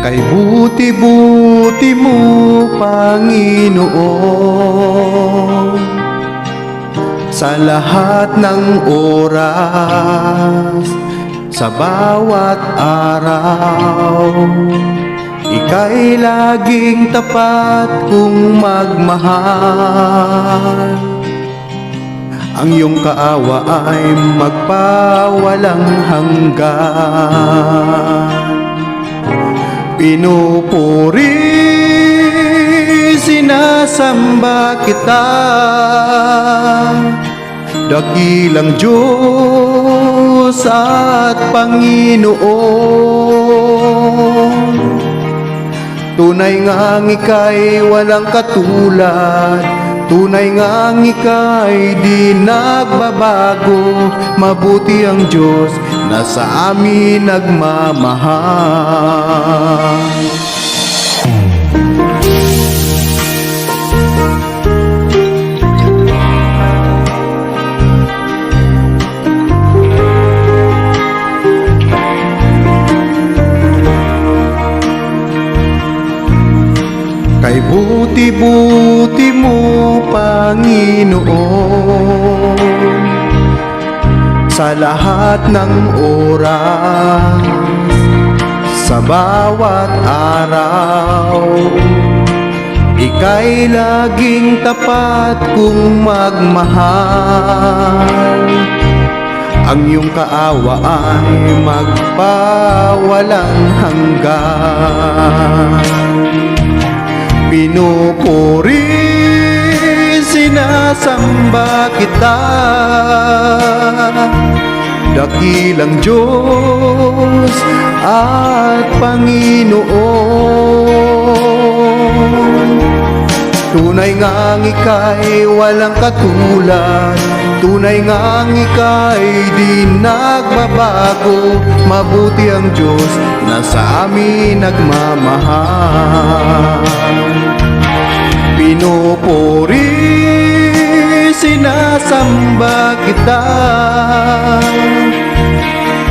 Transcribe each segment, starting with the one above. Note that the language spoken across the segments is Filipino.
Kay buti-buti mo, Panginoon. Sa lahat ng oras Sa bawat araw Ika'y laging tapat kung magmahal. Ang iyong kaawa ay magpawalang hanggan Pinupuri, sinasamba kita. Dakilang Diyos at Panginoon Tunay ngang ika'y walang katulad Tunay ngang ika'y di nagbabago. Mabuti ang Diyos na sa amin nagmamahal. Kay buti-buti mo, Panginoon Sa lahat ng oras Sa bawat araw. Ika'y laging tapat kung magmahal. Ang iyong kaawa ay magpawalang hanggan. Pinupuri, sinasamba kita Dakilang Diyos at Panginoon. Tunay ngang ika'y walang katulad. Tunay ngang ika'y di nagbabago. Mabuti ang Diyos na sa amin nagmamahal. Pinupuri, sinasamba kita.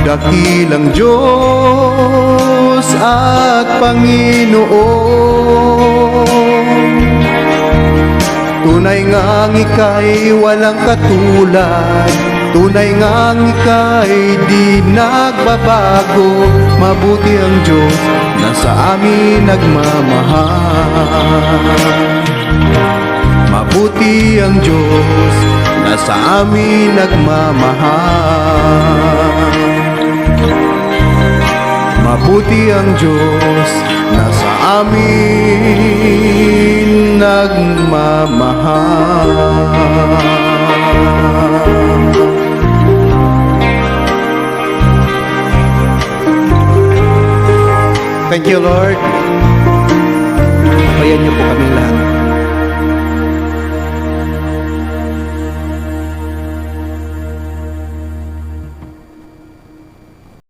Dakilang Diyos at Panginoon. Tunay ngang ika'y walang katulad. Tunay ngang ika'y di nagbabago. Mabuti ang Diyos na sa amin nagmamahal. Mabuti ang Diyos sa amin nagmamahal Mabuti ang Diyos na sa amin nagmamahal Thank you, Lord. Bayan niyo po lahat.